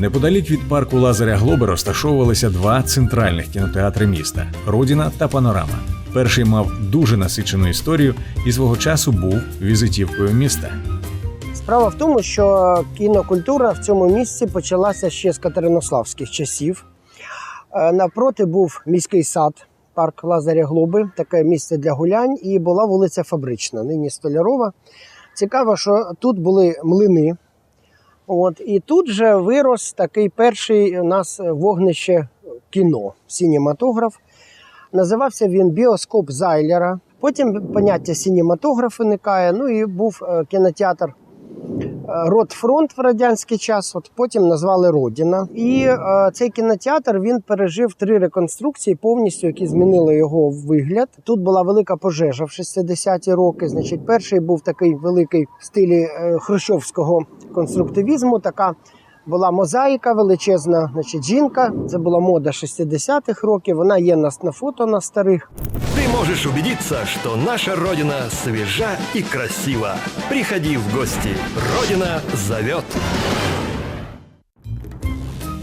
Неподалік від парку Лазаря Глоби розташовувалися два центральних кінотеатри міста Родіна та Панорама. Перший мав дуже насичену історію і свого часу був візитівкою міста. Справа в тому, що кінокультура в цьому місці почалася ще з катеринославських часів. Е, Навпроти був міський сад, парк Лазаря Глоби, таке місце для гулянь, і була вулиця Фабрична, нині Столярова. Цікаво, що тут були млини. От, і тут же вирос такий перший у нас вогнище кіно, сінематограф. Називався він Біоскоп Зайлера. Потім поняття сінематограф виникає. Ну і був е, кінотеатр е, Ротфронт в радянський час. От потім назвали Родіна. І е, цей кінотеатр він пережив три реконструкції, повністю які змінили його вигляд. Тут була велика пожежа в 60-ті роки. Значить, перший був такий великий в стилі е, хрущовського конструктивізму. Така була мозаїка величезна. Значить, жінка. Це була мода 60-х років. Вона є нас на фото на старих. Можешь убедиться, что наша Родина свежа и красива. Приходи в гости. Родина зовет.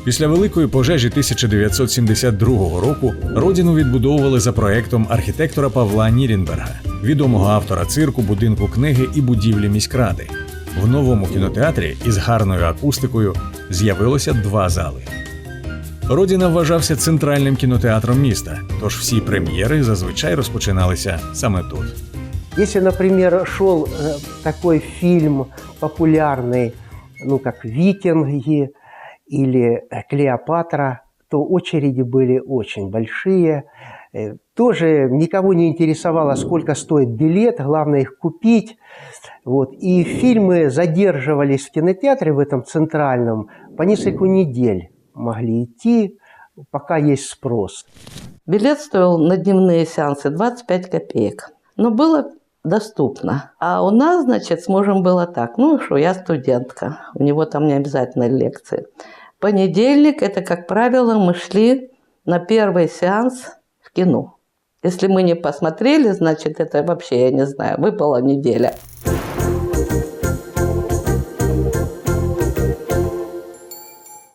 Після великої пожежі 1972 року родину відбудовували за проектом архітектора Павла Нірінберга, відомого автора цирку, будинку книги і будівлі міськради. В новому кінотеатрі із гарною акустикою з'явилося два зали. Родіна вважався центральним кінотеатром міста, тож всі прем'єри зазвичай розпочиналися саме тут. Если, например, шел э, такой фильм популярный, ну как «Викинги» или э, «Клеопатра», то очереди были очень большие. Э, Тоже никого не интересовало, сколько стоит билет, главное их купить. Вот. И фильмы задерживались в кинотеатре в этом центральном по несколько недель. Могли идти, пока есть спрос. Билет стоил на дневные сеансы 25 копеек. Но было доступно. А у нас, значит, с мужем было так. Ну, что я студентка. У него там не обязательно лекции. Понедельник, это, как правило, мы шли на первый сеанс в кино. Если мы не посмотрели, значит, это вообще, я не знаю, выпала неделя.